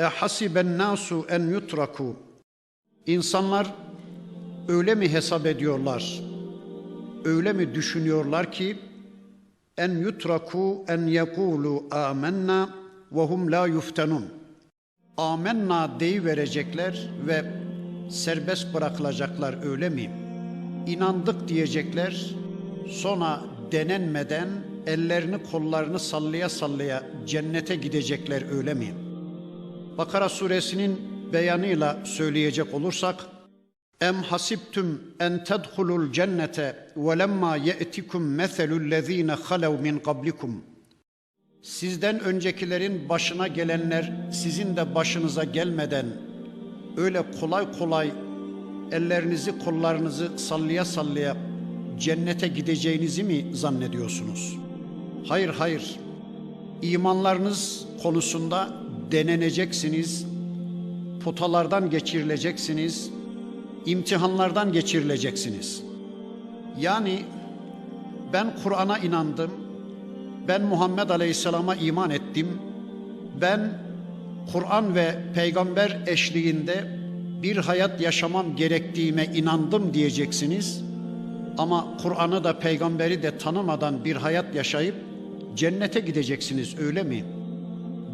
E hasiben nasu en yutraku. İnsanlar öyle mi hesap ediyorlar? Öyle mi düşünüyorlar ki en yutraku en yekulu amenna ve hum la yuftanun. Amenna deyi verecekler ve serbest bırakılacaklar öyle mi? İnandık diyecekler. Sonra denenmeden ellerini kollarını sallaya sallaya cennete gidecekler öyle mi? Bakara suresinin beyanıyla söyleyecek olursak Em hasibtum en tedhulul cennete ve lemma ye'tikum meselul lezine halev min qablikum Sizden öncekilerin başına gelenler sizin de başınıza gelmeden öyle kolay kolay ellerinizi kollarınızı sallaya sallaya cennete gideceğinizi mi zannediyorsunuz? Hayır hayır. İmanlarınız konusunda deneneceksiniz. Potalardan geçirileceksiniz. imtihanlardan geçirileceksiniz. Yani ben Kur'an'a inandım. Ben Muhammed Aleyhisselam'a iman ettim. Ben Kur'an ve peygamber eşliğinde bir hayat yaşamam gerektiğime inandım diyeceksiniz. Ama Kur'an'ı da peygamberi de tanımadan bir hayat yaşayıp cennete gideceksiniz öyle mi?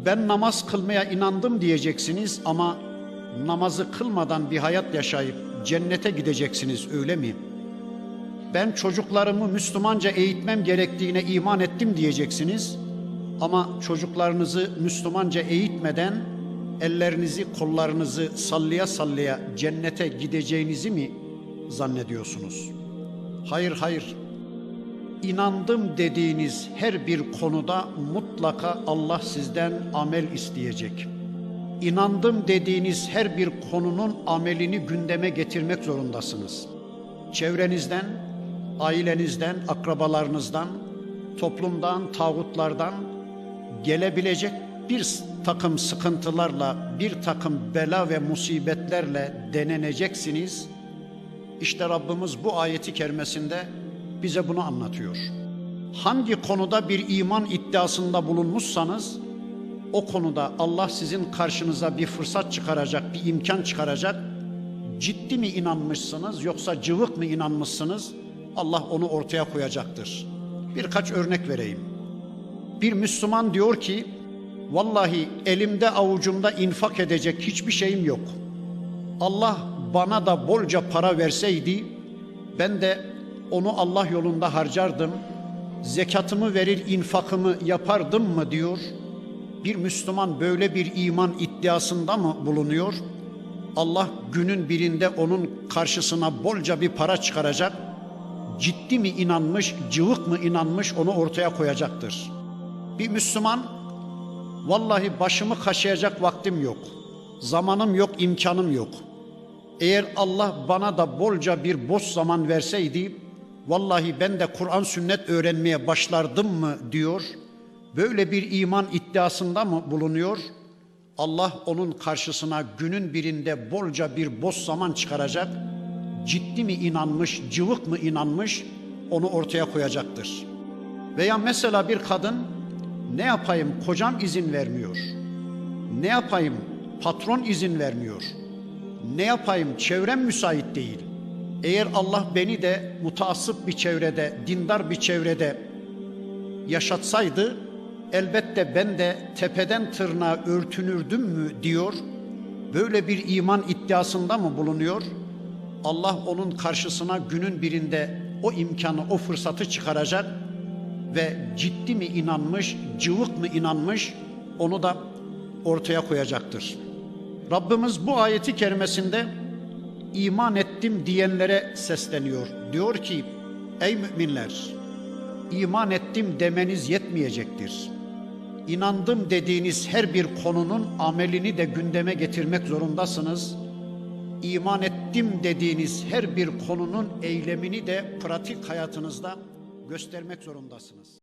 Ben namaz kılmaya inandım diyeceksiniz ama namazı kılmadan bir hayat yaşayıp cennete gideceksiniz öyle mi? Ben çocuklarımı Müslümanca eğitmem gerektiğine iman ettim diyeceksiniz. Ama çocuklarınızı Müslümanca eğitmeden ellerinizi kollarınızı sallaya sallaya cennete gideceğinizi mi zannediyorsunuz? Hayır hayır. İnandım dediğiniz her bir konuda mutlaka Allah sizden amel isteyecek. İnandım dediğiniz her bir konunun amelini gündeme getirmek zorundasınız. Çevrenizden, ailenizden, akrabalarınızdan, toplumdan, tağutlardan gelebilecek bir takım sıkıntılarla, bir takım bela ve musibetlerle deneneceksiniz. İşte Rabbimiz bu ayeti kerimesinde bize bunu anlatıyor. Hangi konuda bir iman iddiasında bulunmuşsanız o konuda Allah sizin karşınıza bir fırsat çıkaracak, bir imkan çıkaracak. Ciddi mi inanmışsınız yoksa cıvık mı inanmışsınız? Allah onu ortaya koyacaktır. Birkaç örnek vereyim. Bir Müslüman diyor ki, vallahi elimde avucumda infak edecek hiçbir şeyim yok. Allah bana da bolca para verseydi, ben de onu Allah yolunda harcardım, zekatımı verir infakımı yapardım mı diyor. Bir Müslüman böyle bir iman iddiasında mı bulunuyor? Allah günün birinde onun karşısına bolca bir para çıkaracak. Ciddi mi inanmış, cıvık mı inanmış onu ortaya koyacaktır. Bir Müslüman vallahi başımı kaşıyacak vaktim yok. Zamanım yok, imkanım yok. Eğer Allah bana da bolca bir boş zaman verseydi vallahi ben de Kur'an sünnet öğrenmeye başlardım mı diyor. Böyle bir iman iddiasında mı bulunuyor? Allah onun karşısına günün birinde bolca bir boş zaman çıkaracak. Ciddi mi inanmış, cıvık mı inanmış onu ortaya koyacaktır. Veya mesela bir kadın ne yapayım kocam izin vermiyor. Ne yapayım patron izin vermiyor. Ne yapayım çevrem müsait değil. Eğer Allah beni de mutasip bir çevrede, dindar bir çevrede yaşatsaydı elbette ben de tepeden tırnağa örtünürdüm mü diyor. Böyle bir iman iddiasında mı bulunuyor? Allah onun karşısına günün birinde o imkanı, o fırsatı çıkaracak ve ciddi mi inanmış, cıvık mı inanmış onu da ortaya koyacaktır. Rabbimiz bu ayeti kerimesinde iman ettim diyenlere sesleniyor. Diyor ki ey müminler iman ettim demeniz yetmeyecektir. İnandım dediğiniz her bir konunun amelini de gündeme getirmek zorundasınız. İman ettim dediğiniz her bir konunun eylemini de pratik hayatınızda göstermek zorundasınız.